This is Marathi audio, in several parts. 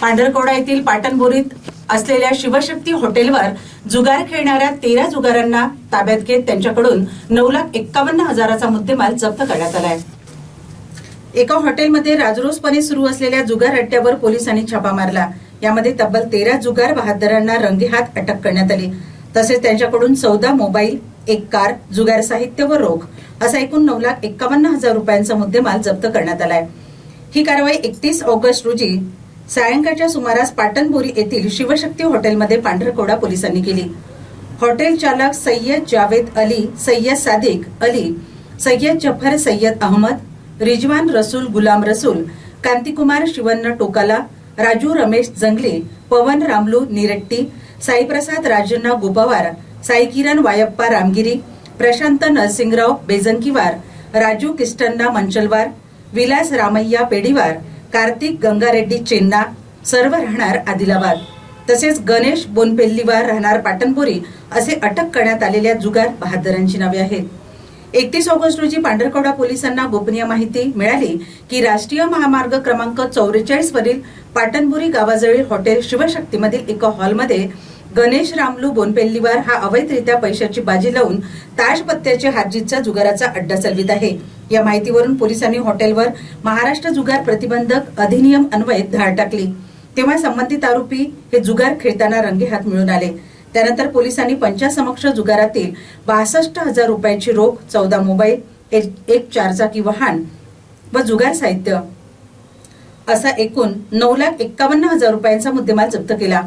पांढरकोडा येथील पाटणबोरीत असलेल्या शिवशक्ती हॉटेलवर जुगार खेळणाऱ्या तेरा जुगारांना ताब्यात घेत त्यांच्याकडून नऊ लाख एक्कावन्न हजाराचा मुद्देमाल जप्त करण्यात आलाय. एका हॉटेलमध्ये राजरोसपणे सुरू असलेल्या जुगार अड्ड्यावर पोलिसांनी छापा मारला. यामध्ये तब्बल तेरा जुगार बहादरांना रंगेहात अटक करण्यात आली. तसेच त्यांच्याकडून चौदा मोबाईल एक कार जुगार साहित्य व रोख असा एकूण नऊ लाख एक्कावन्न हजार रुपयांचा मुद्देमाल जप्त करण्यात आलाय. ही कारवाई एकतीस ऑगस्ट रोजी सायंकाळच्या सुमारास पाटणबोरी येथील शिवशक्ती हॉटेलमध्ये पांढरकोडा पोलिसांनी केली. हॉटेल चालक सय्यद जावेद अली सय्यद सादिक अली सय्यद जफर सय्यद अहमद रिजवान रसूल गुलाम रसूल कांतिकुमार शिवन्न टोकाला राजू रमेश जंगले पवन रामलू निरट्टी साईप्रसाद राजन्ना गोपवार साई किरण वायप्पा रामगिरी प्रशांत नरसिंगराव बेजंकीवार राजू किस्टन्ना मंचलवार विलास रामय्या पेडीवार कार्तिक गंगारेड्डी चेन्ना सर्व राहणार आदिलाबाद. तसेच गणेश बोनपेल्लीवार राहणार पाटणपुरी असे अटक करण्यात आलेल्या जुगार बहादरांची नावे आहेत. एकतीस ऑगस्ट रोजी पांढरकवडा पोलिसांना गोपनीय माहिती मिळाली की राष्ट्रीय महामार्ग क्रमांक चौवेचाळीस वरील पाटणपुरी गावाजवळील हॉटेल शिवशक्तीमधील एका हॉलमध्ये गणेश रामलू बोनपेल्लीवार हा अवैधरित्या पैशाची बाजी लावून ताशपत्त्याच्या पत्त्याचे हारजीतचा जुगाराचा अड्डा चालवित आहे. या माहितीवरून पोलिसांनी हॉटेलवर महाराष्ट्र जुगार प्रतिबंधक अधिनियम अन्वये धाड टाकली. तेव्हा संबंधित आरोपी हे जुगार खेळताना रंगेहात मिळून आले. त्यानंतर पोलिसांनी पंचासमक्ष जुगारातील बासष्ट हजार रुपयांची रोख चौदा मोबाईल एक एक चारचाकी वाहन व जुगार साहित्य असा एकूण नऊ लाख एक्कावन्न हजार रुपयांचा मुद्देमाल जप्त केला.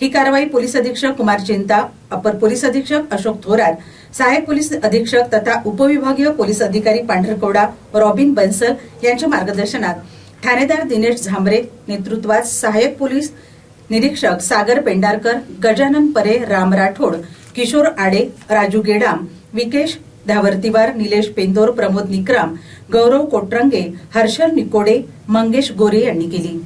ही कारवाई पोलीस अधीक्षक कुमार चिंता अपर पोलीस अधीक्षक अशोक थोरात सहाय्यक पोलीस अधीक्षक तथा उपविभागीय पोलीस अधिकारी पांढरकवडा रॉबिन बन्सल यांच्या मार्गदर्शनात ठाणेदार दिनेश झांबरे नेतृत्वात सहाय्यक पोलीस निरीक्षक सागर पेंडारकर गजानन परे राम राठोड किशोर आडे राजू गेडाम विकेश धावर्तीवार निलेश पेंदोर प्रमोद निकराम गौरव कोटरंगे हर्षल निकोडे मंगेश गोरे यांनी केली.